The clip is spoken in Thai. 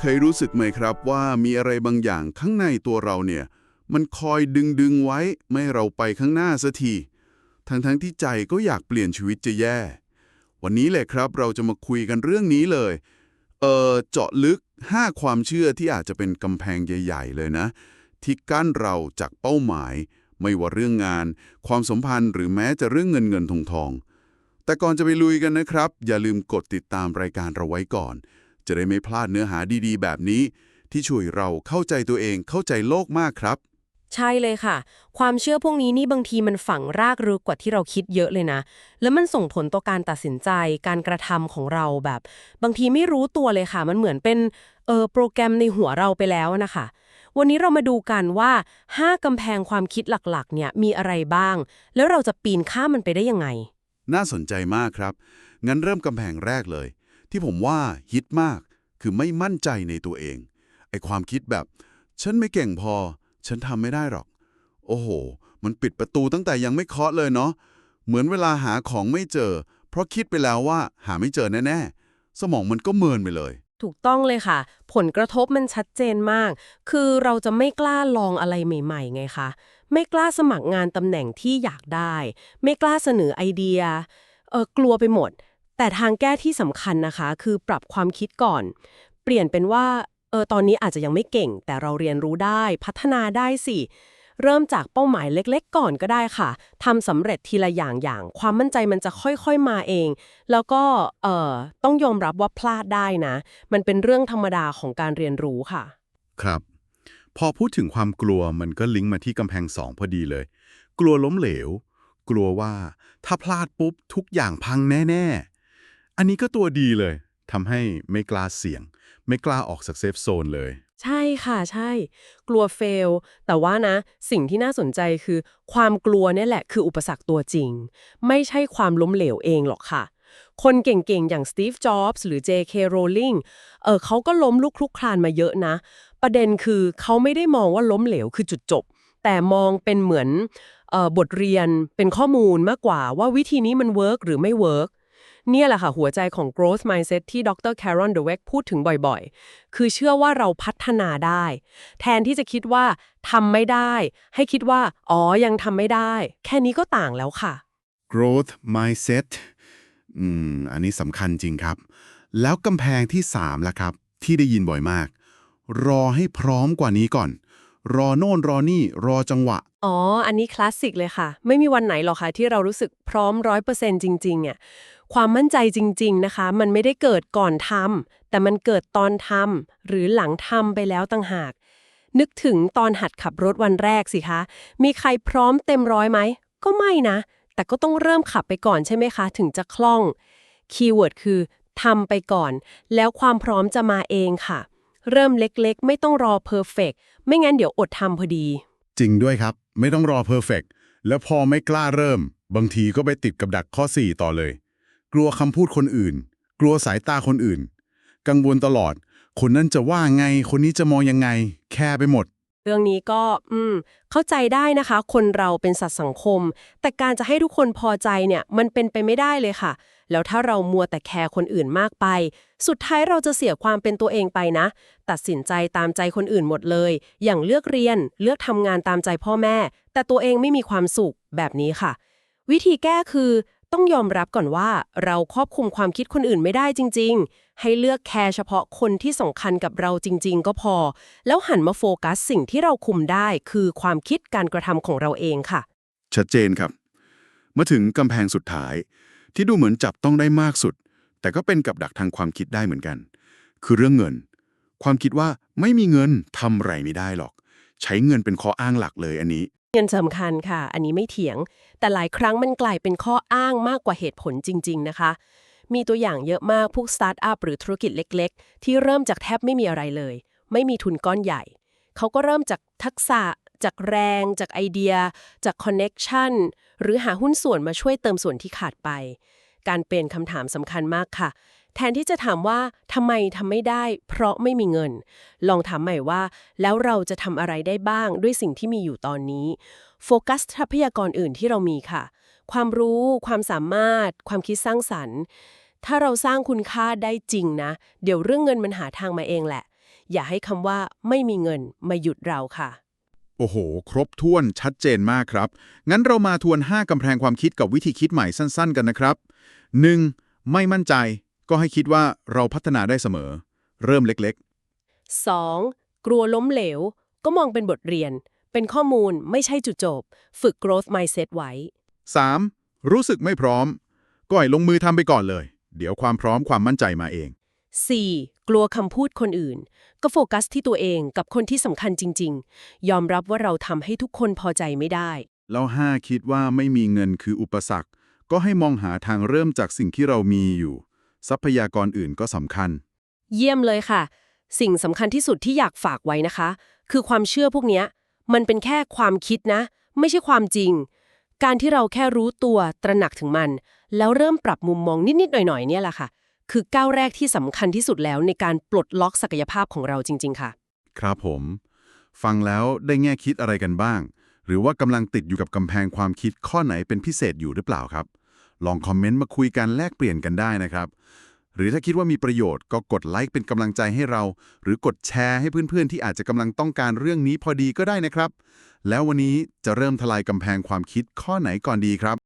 เคยรู้สึกไหมครับว่ามีอะไรบางอย่างข้างในตัวเราเนี่ย มันคอยดึงดึงไว้ ไม่ให้เราไปข้างหน้าสักทีทั้งๆที่ใจก็อยากเปลี่ยนชีวิตจะแย่ วันนี้เลยครับเราจะมาคุยกันเรื่องนี้เลย เออเจาะลึก 5 ความเชื่อที่อาจจะเป็นกำแพงใหญ่ ๆ เลยนะ ที่กั้นเราจากเป้าหมาย ไม่ว่าเรื่องงาน ความสัมพันธ์หรือแม้จะเรื่องเงินเงินทองทอง แต่ก่อนจะไปลุยกันนะครับ อย่าลืมกดติดตามรายการเราไว้ก่อน จะได้ไม่พลาดเนื้อหาดีๆ แบบนี้ ที่ช่วยเราเข้าใจตัวเองเข้าใจโลกมากครับ ใช่เลยค่ะ ความเชื่อพวกนี้นี่บางทีมันฝังรากลึกกว่าที่เราคิดเยอะเลยนะ แล้วมันส่งผลต่อการตัดสินใจ การกระทำของเราแบบ บางทีไม่รู้ตัวเลยค่ะ มันเหมือนเป็นเออโปรแกรมในหัวเราไปแล้วนะคะวันนี้เรามาดูกันว่า 5กำแพงความคิดหลักๆ เนี่ยมีอะไรบ้าง แล้วเราจะปีนข้ามมันไปได้ยังไง น่าสนใจมากครับ งั้นเริ่มกำแพงแรกเลย ที่ผมว่าฮิตมากคือไม่มั่นใจในตัวเอง ไอความคิดแบบ ฉันไม่เก่งพอ ฉันทำไม่ได้หรอก โอ้โห มันปิดประตูตั้งแต่ยังไม่เคาะเลยเนาะ เหมือนเวลาหาของไม่เจอ เพราะคิดไปแล้วว่าหาไม่เจอแน่ๆ สมองมันก็เมินไปเลยถูกต้องเลยค่ะ ผลกระทบมันชัดเจนมาก คือเราจะไม่กล้าลองอะไรใหม่ ๆ ไงคะ ไม่กล้าสมัครงานตำแหน่งที่อยากได้ ไม่กล้าเสนอไอเดียเออกลัวไปหมด แต่ทางแก้ที่สำคัญนะคะ คือปรับความคิดก่อน เปลี่ยนเป็นว่าเออตอนนี้อาจจะยังไม่เก่ง แต่เราเรียนรู้ได้พัฒนาได้สิเริ่มจากเป้าหมายเล็กๆ ก่อนก็ได้ค่ะทำสำเร็จทีละอย่างอย่าง ความมั่นใจมันจะค่อยๆมาเอง แล้วก็เอ่อต้องยอมรับว่าพลาดได้นะ มันเป็นเรื่องธรรมดาของการเรียนรู้ค่ะ ครับ พอพูดถึงความกลัวมันก็ลิงก์มาที่กำแพงสองพอดีเลย กลัวล้มเหลว กลัวว่าถ้าพลาดปุ๊บทุกอย่างพังแน่ ๆ อันนี้ก็ตัวดีเลยทำให้ไม่กล้าเสี่ยง ไม่กล้าออกจากเซฟโซนเลย ใช่ค่ะใช่ กลัวเฟล แต่ว่านะ สิ่งที่น่าสนใจคือ ความกลัวเนี่ยแหละคืออุปสรรคตัวจริง ไม่ใช่ความล้มเหลวเองหรอกค่ะคนเก่งๆ อย่างสตีฟ จ็อบส์ หรือ J.K. Rowling เออเขาก็ล้มลุกคลุกคลานมาเยอะนะ ประเด็นคือเขาไม่ได้มองว่าล้มเหลวคือจุดจบ แต่มองเป็นเหมือนออบทเรียนเป็นข้อมูลมากกว่าว่าวิธีนี้มันเวิร์กหรือไม่เวิร์กเนี่ยแหละค่ะ หัวใจของ growth mindset ที่ดร Karen Dweck พูดถึงบ่อยๆ คือเชื่อว่าเราพัฒนาได้ แทนที่จะคิดว่าทำไม่ได้ ให้คิดว่า อ๋อ ยังทำไม่ได้ แค่นี้ก็ต่างแล้วค่ะ growth mindset อืม อันนี้สำคัญจริงครับ แล้วกำแพงที่ 3ล่ะครับ ที่ได้ยินบ่อยมาก รอให้พร้อมกว่านี้ก่อน รอโน่นรอนี่ รอจังหวะ อ๋อ อันนี้คลาสสิกเลยค่ะ ไม่มีวันไหนหรอกค่ะที่เรารู้สึกพร้อมร้อยเปอร์เซ็นต์จริงๆอะความมั่นใจจริง ๆนะคะ มันไม่ได้เกิดก่อนทำแต่มันเกิดตอนทำหรือหลังทำไปแล้วต่างหาก นึกถึงตอนหัดขับรถวันแรกสิคะ มีใครพร้อมเต็มร้อยไหม ก็ไม่นะ แต่ก็ต้องเริ่มขับไปก่อนใช่ไหมคะ ถึงจะคล่อง คีย์เวิร์ดคือทำไปก่อน แล้วความพร้อมจะมาเองค่ะ เริ่มเล็กๆ ไม่ต้องรอเพอร์เฟกไม่งั้นเดี๋ยวอดทำพอดี จริงด้วยครับ ไม่ต้องรอเพอร์เฟกแล้วพอไม่กล้าเริ่ม บางทีก็ไปติดกับดักข้อ 4 ต่อเลย กลัวคำพูดคนอื่น กลัวสายตาคนอื่น กังวลตลอด คนนั้นจะว่าไง คนนี้จะมองยังไง แค่ไปหมด รื่องนี้ก็ อืม เข้าใจได้นะคะ คนเราเป็นสัตว์สังคม แต่การจะให้ทุกคนพอใจเนี่ย มันเป็นไปไม่ได้เลยค่ะ แล้วถ้าเรามัวแต่แคร์คนอื่นมากไป สุดท้ายเราจะเสียความเป็นตัวเองไปนะ ตัดสินใจตามใจคนอื่นหมดเลย อย่างเลือกเรียน เลือกทำงานตามใจพ่อแม่ แต่ตัวเองไม่มีความสุขแบบนี้ค่ะ วิธีแก้คือ ต้องยอมรับก่อนว่าเราควบคุมความคิดคนอื่นไม่ได้จริง ๆ ให้เลือกแคร์เฉพาะคนที่สำคัญกับเราจริง ๆ ก็พอ แล้วหันมาโฟกัสสิ่งที่เราคุมได้คือความคิดการกระทำของเราเองค่ะ ชัดเจนครับ มาถึงกำแพงสุดท้าย ที่ดูเหมือนจับต้องได้มากสุด แต่ก็เป็นกับดักทางความคิดได้เหมือนกัน คือเรื่องเงิน ความคิดว่าไม่มีเงินทำไรไม่ได้หรอก ใช้เงินเป็นข้ออ้างหลักเลยอันนี้ เงินสำคัญค่ะ อันนี้ไม่เถียง แต่หลายครั้งมันกลายเป็นข้ออ้างมากกว่าเหตุผลจริง ๆ นะคะ มีตัวอย่างเยอะมากพวกสตาร์ทอัพหรือธุรกิจเล็ก ๆ ที่เริ่มจากแทบไม่มีอะไรเลย ไม่มีทุนก้อนใหญ่ เขาก็เริ่มจากทักษะ จากแรง จากไอเดีย จากคอนเน็กชันหรือหาหุ้นส่วนมาช่วยเติมส่วนที่ขาดไป การเป็นคำถามสำคัญมากค่ะ แทนที่จะถามว่าทำไมทำไม่ได้ เพราะไม่มีเงิน ลองถามใหม่ว่า แล้วเราจะทำอะไรได้บ้างด้วยสิ่งที่มีอยู่ตอนนี้ โฟกัสทรัพยากรอื่นที่เรามีค่ะ ความรู้ ความสามารถ ความคิดสร้างสรรค์ ถ้าเราสร้างคุณค่าได้จริงนะ เดี๋ยวเรื่องเงินมันหาทางมาเองแหละ อย่าให้คำว่าไม่มีเงินมาหยุดเราค่ะโอ้โห ครบถ้วนชัดเจนมากครับ งั้นเรามาทวน 5 กำแพงความคิดกับวิธีคิดใหม่สั้น ๆ กันนะครับ 1. ไม่มั่นใจ ก็ให้คิดว่าเราพัฒนาได้เสมอ เริ่มเล็ก 2. กลัวล้มเหลว ก็มองเป็นบทเรียน เป็นข้อมูลไม่ใช่จุดจบ ฝึก growth mindset ไว้ๆ 3. รู้สึกไม่พร้อม ก็ให้ลงมือทำไปก่อนเลย เดี๋ยวความพร้อมความมั่นใจมาเอง 4. กลัวคำพูดคนอื่น ก็โฟกัสที่ตัวเองกับคนที่สำคัญจริง ๆ ยอมรับว่าเราทำให้ทุกคนพอใจไม่ได้ แล้ว 5 คิดว่าไม่มีเงินคืออุปสรรค ก็ให้มองหาทางเริ่มจากสิ่งที่เรามีอยู่ ทรัพยากรอื่นก็สำคัญ เยี่ยมเลยค่ะ สิ่งสำคัญที่สุดที่อยากฝากไว้นะคะ คือความเชื่อพวกเนี้ยมันเป็นแค่ความคิดนะ ไม่ใช่ความจริง การที่เราแค่รู้ตัวตระหนักถึงมัน แล้วเริ่มปรับมุมมองนิดๆหน่อยๆเนี่ยแหละค่ะ คือก้าวแรกที่สำคัญที่สุดแล้วในการปลดล็อกศักยภาพของเราจริง ๆ ค่ะ ครับผม ฟังแล้วได้แง่คิดอะไรกันบ้าง หรือว่ากำลังติดอยู่กับกำแพงความคิดข้อไหนเป็นพิเศษอยู่หรือเปล่าครับ ลองคอมเมนต์มาคุยกันแลกเปลี่ยนกันได้นะครับ หรือถ้าคิดว่ามีประโยชน์ก็กดไลค์เป็นกำลังใจให้เรา หรือกดแชร์ให้เพื่อนๆ ที่อาจจะกำลังต้องการเรื่องนี้พอดีก็ได้นะครับ แล้ววันนี้จะเริ่มทลายกำแพงความคิดข้อไหนก่อนดีครับ